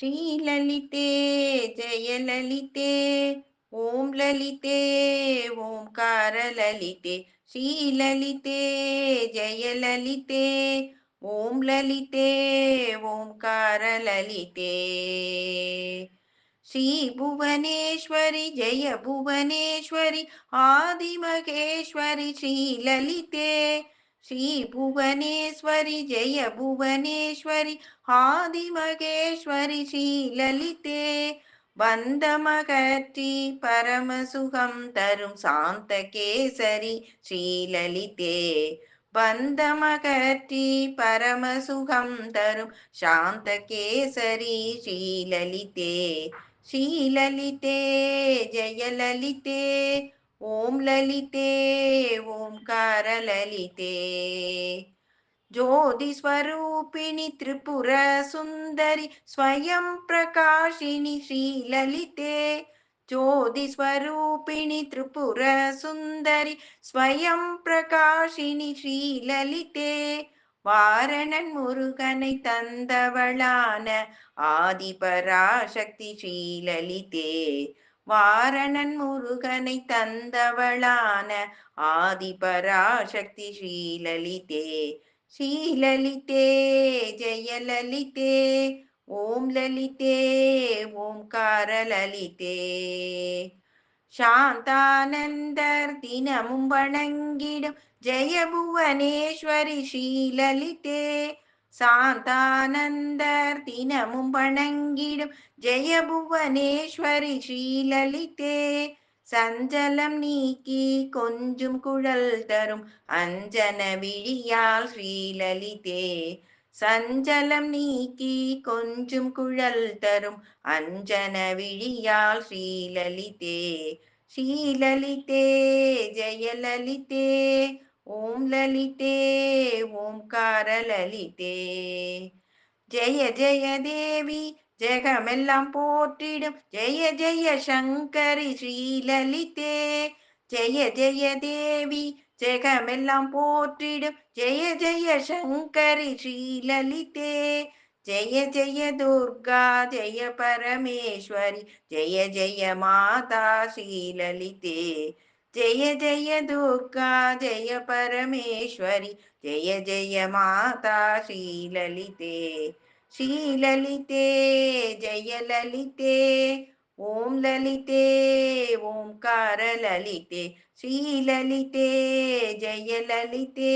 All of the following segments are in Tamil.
श्रीललिते जयललिते ॐ ललिते ओङ्कारललिते श्रीललिते जयललिते ॐ ललिते ओङ्कारललिते श्री भुवनेश्वरी, जय भुवनेश्वरि आदिमहेश्वरि श्रीललिते ஸ்ரீ புவனேஸ்வரி ஜெய புவனேஸ்வரி ஆதிமகேஸ்வரி ஸ்ரீலலிதே. பந்தமகற்றி பரமசுகம் தரும் சாந்த கேசரி ஸ்ரீலலிதே. பந்தமகற்றி பரமசுகம் தரும் சாந்த கேசரி ஸ்ரீலலிதே. ஸ்ரீலலிதே ஜெயலலிதே. ஓம் லலிதே ஓம்காரலலிதே ज्योतिस्वरूपिणि त्रिपुरसुन्दरि स्वयं प्रकाशिनि श्रीललिते ज्योतिस्वरूपिणि त्रिपुरसुन्दरि स्वयं பிரகாஷினி ஸ்ரீலலிதே வாரணன் முருகனை தந்தவளான ஆதிபராசக்தி ஸ்ரீலலிதே வாரணன் முருகனை தந்தவளான ஆதிபராசக்தி ஸ்ரீலலிதே. ஸ்ரீலலிதே ஜெயலலிதே ஓம் லலிதே ஓம்கார லலிதே. சாந்தானந்தர் தினமும் வணங்கிடும் ஜெயபுவனேஸ்வரி ஸ்ரீலலிதே. சாந்தானந்தர் தினமும் வணங்கிடும். ஜெயபுவனேஸ்வரி ஸ்ரீலலிதே. சஞ்சலம் நீக்கி கொஞ்சும் குழல் தரும் அஞ்சன விழியால் ஸ்ரீலலிதே. சஞ்சலம் நீக்கி கொஞ்சும் குழல் தரும் அஞ்சன விழியால் ஸ்ரீலலிதே. ஸ்ரீலலிதே ஜெயலலிதே. ஓம் லலிதே ஓம்கார லலிதே ஜெய ஜெய தேவி ஜெகமெல்லாம் போற்றிடும். ஜெய ஜெய சங்கரி ஸ்ரீலலிதே. ஜெய ஜெய தேவி ஜெகமெல்லாம் போற்றிடும். ஜெய ஜெய சங்கரி ஸ்ரீலலிதே. ஜெய ஜெய துர்கா ஜெய பரமேஸ்வரி ஜெய ஜெய மாதா ஸ்ரீலலிதே. जय जय दुर्गा, जय परमेश्वरी, जय जय माता श्रीललिते श्रीललिते, जय ललिते, ओम ललिते, ओंकार ललिते, श्रीललिते, जय ललिते,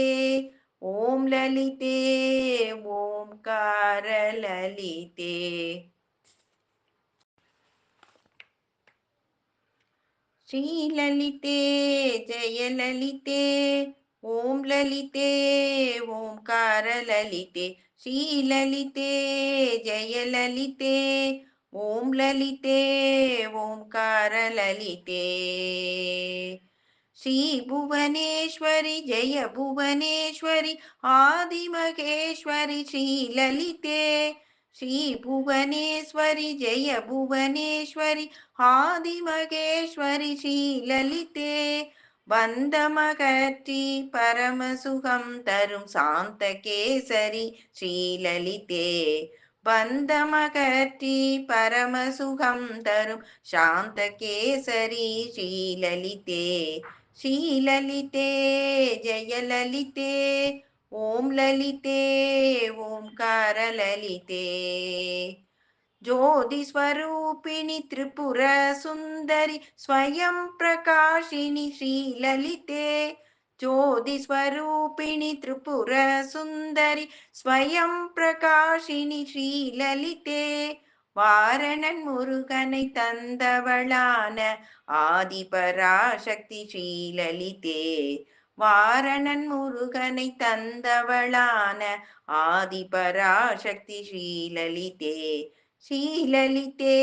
ओम ललिते, ओंकार ललिते। श्री जयललिते जय ललिते ओङ्कारललिते श्रीललिते जयललिते ॐ ललिते ओङ्कारललिते श्री भुवनेश्वरी, जय भुवनेश्वरी, आदिमहेश्वरी, श्री ललिते। ஸ்ரீ புவனேஸ்வரி ஜெய புவனேஸ்வரி ஆதிமகேஸ்வரி ஸ்ரீலலிதே. பந்தமகற்றி பரமசுகம் தரும் சாந்த கேசரி ஸ்ரீலலிதே. பந்தமகற்றி பரமசுகம் தரும் சாந்த கேசரி ஸ்ரீலலிதே. ஸ்ரீலலிதே ஜெயலலிதே. ஓம் லலிதே ஓம்காரலலிதே ज्योतिस्वरूपिणि त्रिपुरसुन्दरि स्वयं प्रकाशिनि श्रीललिते ज्योतिस्वरूपिणि त्रिपुरसुन्दरि स्वयं பிரகாஷினி ஸ்ரீலலிதே வாரணன் முருகனை தந்தவளான ஆதிபராசக்தி ஸ்ரீலலிதே வாரணன் முருகனை தந்தவளான ஆதிபராசக்தி ஸ்ரீலலிதே ஸ்ரீலலிதே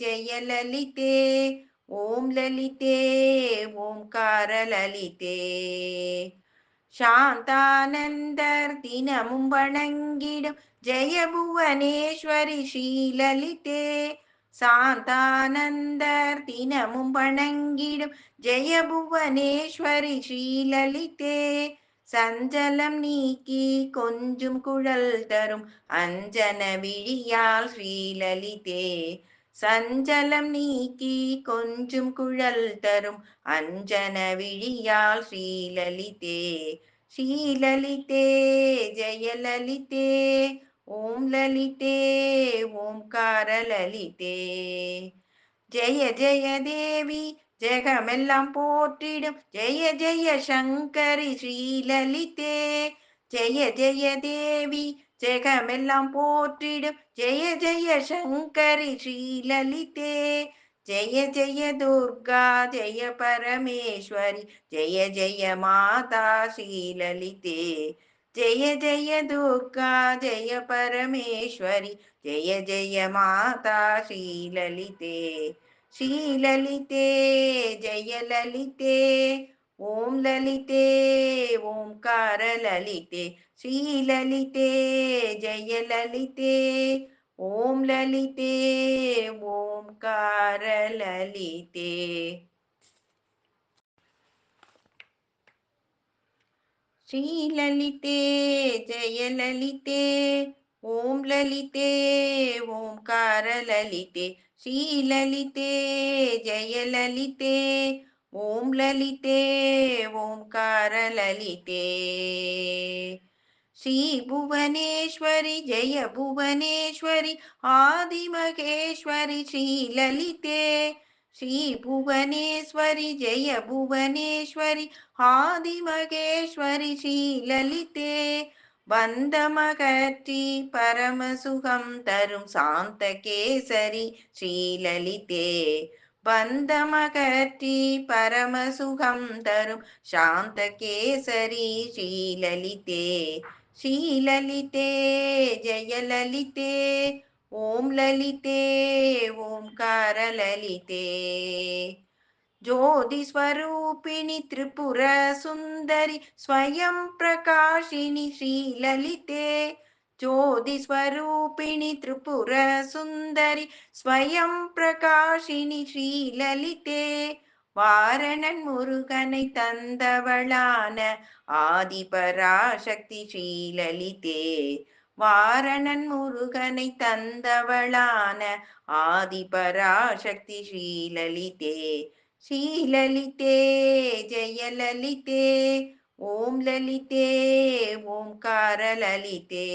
ஜெயலலிதே ஓம் லலிதே ஓம்கார லலிதே சாந்தானந்தர் தினமும் வணங்கிடும் ஜெயபுவனேஸ்வரி ஸ்ரீலலிதே சாந்தானந்தர் தினமும் வணங்கிடும் ஜெயபுவனேஸ்வரி ஸ்ரீலலிதே. சஞ்சலம் நீக்கி கொஞ்சும் குழல் தரும் அஞ்சன விழியால் ஸ்ரீலலிதே. சஞ்சலம் நீக்கி கொஞ்சும் குழல் தரும் அஞ்சன விழியால் ஸ்ரீலலிதே. ஸ்ரீலலிதே ஜெயலலிதே. ஓம் லலிதே ஓம்கார லலிதே ஜெய ஜெய தேவி ஜெகமெல்லாம் போற்றிடும். ஜெய ஜெய சங்கரி ஸ்ரீலலிதே. ஜெய ஜெய தேவி ஜெகமெல்லாம் போற்றிடும். ஜெய ஜெய சங்கரி ஸ்ரீலலிதே. ஜெய ஜெய துர்கா ஜெய பரமேஸ்வரி ஜெய ஜெய மாதா ஸ்ரீலலிதே. जय जय दुर्गा, जय परमेश्वरी, जय जय माता श्रीललिते श्रीललिते, जय ललिते, ओम ललिते ॐकार ललिते, श्रीललिते, जय ललिते, ओम ललिते ॐकार ललिते। श्री जयललिते जय ललिते, ओम ललिते, ओंकार जयललिते श्री ललिते, ओंकार ललिते। श्री भुवनेश्वरी, जय भुवनेश्वरी, आदिमहेश्वरी, श्री ललिते। ஸ்ரீ புவனேஸ்வரி ஜெய புவனேஸ்வரி ஆதிமகேஸ்வரி ஸ்ரீலலிதே. பந்தமகற்றி பரமசுகம் தரும் சாந்த கேசரி ஸ்ரீலலிதே. பந்தமகற்றி பரமசுகம் தரும் சாந்த கேசரி ஸ்ரீலலிதே. ஸ்ரீலலிதே ஜெயலலிதே. ஓம் லலிதே ஓம்கார லலிதே ज्योतिस्वरूपिणि त्रिपुरसुन्दरि स्वयं प्रकाशिनि श्रीललिते ज्योतिस्वरूपिणि त्रिपुरसुन्दरि स्वयं प्रकाशिनि श्रीललिते வாரணன் முருகனை தந்தவளான ஆதிபராசக்தி ஸ்ரீலலிதே வாரணன் முருகனை தந்தவளான ஆதிபராசக்தி ஸ்ரீலலிதே. ஸ்ரீலலிதே ஜெயலலிதே ஓம் லலிதே ஓம்கார லலிதே.